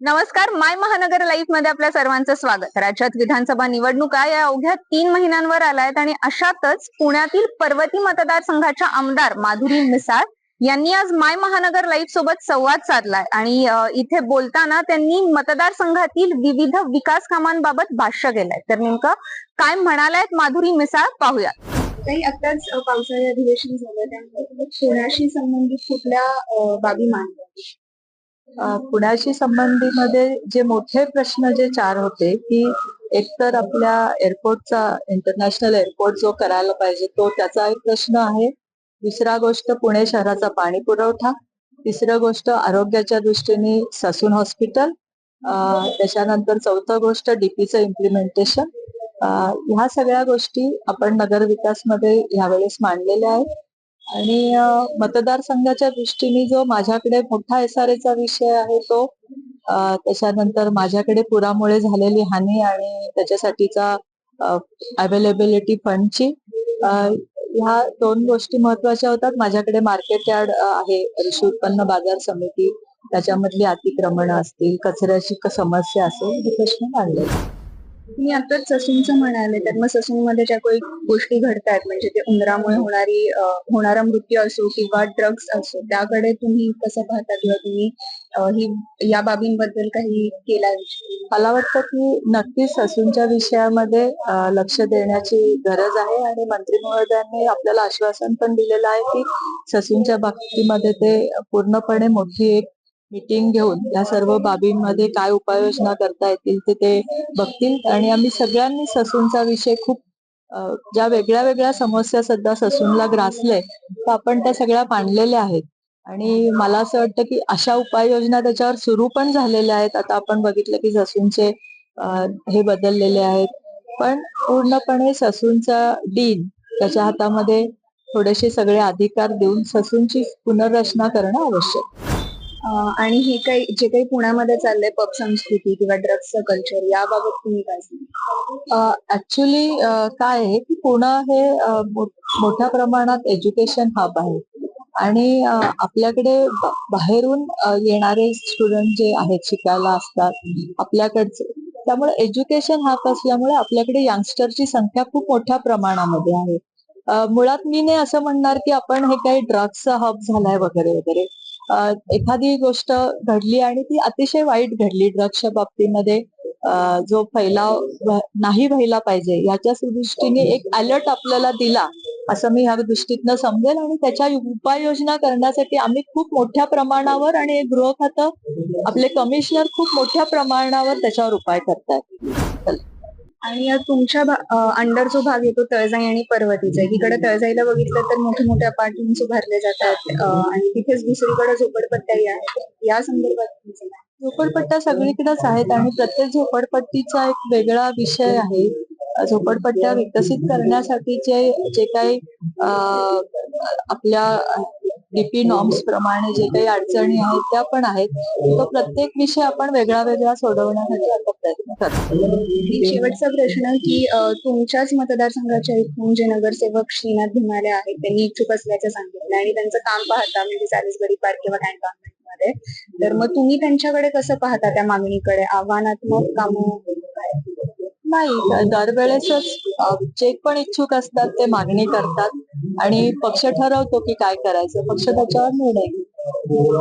नमस्कार माय महानगर लाईफमध्ये आपल्या सर्वांचं स्वागत. राज्यात विधानसभा निवडणुका या अवघ्या तीन महिन्यांवर आल्यात आणि अशातच पुण्यातील पर्वती मतदारसंघाच्या आमदार माधुरी मिसाळ यांनी आज माय महानगर लाईफ सोबत संवाद साधलाय. आणि इथे बोलताना त्यांनी मतदारसंघातील विविध विकास कामांबाबत भाष्य केलंय. तर नेमकं काय म्हणालायत माधुरी मिसाळ पाहूया. काही आताच पावसाळी अधिवेशन झालं त्यामुळे पुण्याशी संबंधित कुठल्या बाबी मांडल्या? पुण्याशी संबंधीमध्ये जे मोठे प्रश्न जे चार होते की एकतर आपल्या एअरपोर्टचा इंटरनॅशनल एअरपोर्ट जो करायला पाहिजे तो त्याचा एक प्रश्न आहे. दुसरा गोष्ट पुणे शहराचा पाणी पुरवठा. तिसरं गोष्ट आरोग्याच्या दृष्टीने ससून हॉस्पिटल. त्याच्यानंतर चौथं गोष्ट डीपीचं इम्प्लिमेंटेशन ह्या सगळ्या गोष्टी आपण नगर विकासमध्ये ह्यावेळेस मांडलेल्या आहेत. आणि मतदारसंघाच्या दृष्टीने जो माझ्याकडे मोठा एस आर एचा विषय आहे तो त्याच्यानंतर माझ्याकडे पुरामुळे झालेली हानी आणि त्याच्यासाठीचा अवेलेबिलिटी फंडची ह्या दोन गोष्टी महत्त्वाच्या होतात. माझ्याकडे मार्केट यार्ड आहे. कृषी उत्पन्न बाजार समिती. त्याच्यामधली अतिक्रमण असतील कचऱ्याची समस्या असेल हे प्रश्न मांडले मी आताच ससूनचं म्हणाले तर मग ससूनमध्ये ज्या काही गोष्टी घडतायत म्हणजे ते उंदरामुळे होणारी होणारा मृत्यू असो किंवा ड्रग्स असो त्याकडे तुम्ही कसं पाहता किंवा तुम्ही ही या बाबींबद्दल काही केला मला वाटतं की नक्कीच ससूनच्या विषयामध्ये लक्ष देण्याची गरज आहे आणि मंत्री महोदयांनी आपल्याला आश्वासन पण दिलेलं आहे की ससूनच्या बाबतीमध्ये ते पूर्णपणे मोठी एक मीटिंग घेऊन या सर्व बाबींमध्ये काय उपाययोजना करता येतील ते ते बघतील. आणि आम्ही सगळ्यांनी ससूनचा विषय खूप ज्या वेगळ्या वेगळ्या समस्या सध्या ससूनला ग्रासले तर आपण त्या सगळ्या मांडलेल्या आहेत. आणि मला असं वाटतं की अशा उपाययोजना त्याच्यावर सुरू पण झालेल्या आहेत. आता आपण बघितलं की ससूनचे हे बदललेले आहेत. पण पूर्णपणे ससूनचा डीन त्याच्या हातामध्ये थोडेसे सगळे अधिकार देऊन ससूनची पुनर्रचना करणं आवश्यक. आणि हे काही जे काही पुण्यामध्ये चाललंय पब संस्कृती किंवा ड्रग्सचं कल्चर याबाबत तुम्ही काय ऍक्च्युली काय आहे की पुणे हे मोठ्या प्रमाणात एज्युकेशन हब आहे. आणि आपल्याकडे बाहेरून येणारे स्टुडंट जे आहेत शिकायला असतात आपल्याकडचे. त्यामुळे एज्युकेशन हब असल्यामुळे आपल्याकडे यंगस्टरची संख्या खूप मोठ्या प्रमाणामध्ये आहे. मुळात मी नाही असं म्हणणार की आपण हे काही ड्रग्सचा हब झालाय वगैरे वगैरे. एखादी गोष्ट घडली आणि ती अतिशय वाईट घडली ड्रग्सच्या बाबतीमध्ये जो फैलाव नाही व्हायला पाहिजे याच्या दृष्टीने एक अलर्ट आपल्याला दिला असं मी ह्या दृष्टीतनं समजेल आणि त्याच्या उपाययोजना करण्यासाठी आम्ही खूप मोठ्या प्रमाणावर आणि एक गृह खातं आपले कमिशनर खूप मोठ्या प्रमाणावर त्याच्यावर उपाय करतात आणि तुमच्या अंडर जो भाग येतो तळजाई आणि पर्वतीचा इकडे तळजाईला बघितलं तर मोठे मोठे अपार्टमेंट्स उभारले जातात आणि तिथेच दुसरीकडे झोपडपट्ट्याही आहेत या संदर्भात झोपडपट्ट्या सगळीकडेच आहेत आणि प्रत्येक झोपडपट्टीचा एक वेगळा विषय आहे. झोपडपट्ट्या विकसित करण्यासाठीचे जे काही आपल्या डीपी नॉर्म्स प्रमाणे जे काही अडचणी आहेत त्या पण आहेत. तो प्रत्येक विषय आपण वेगळा वेगळा सोडवण्यासाठी आता प्रयत्न करतो. शेवटचा प्रश्न की तुमच्याच मतदारसंघाच्या इथून जे नगरसेवक श्रीनाथ धुमाले आहेत त्यांनी इच्छुक असल्याचं सांगितलं आणि त्यांचं काम पाहता म्हणजे चालीसगडी पार्क किंवा कॅन्टॉन्मेंटमध्ये तर मग तुम्ही त्यांच्याकडे कसं पाहता त्या मागणीकडे? आव्हानात्मक काम नाही दरवेळेसच जे पण इच्छुक असतात ते मागणी करतात. आणि पक्ष ठरवतो की काय करायचं. पक्ष त्याच्यावर निर्णय घेतो.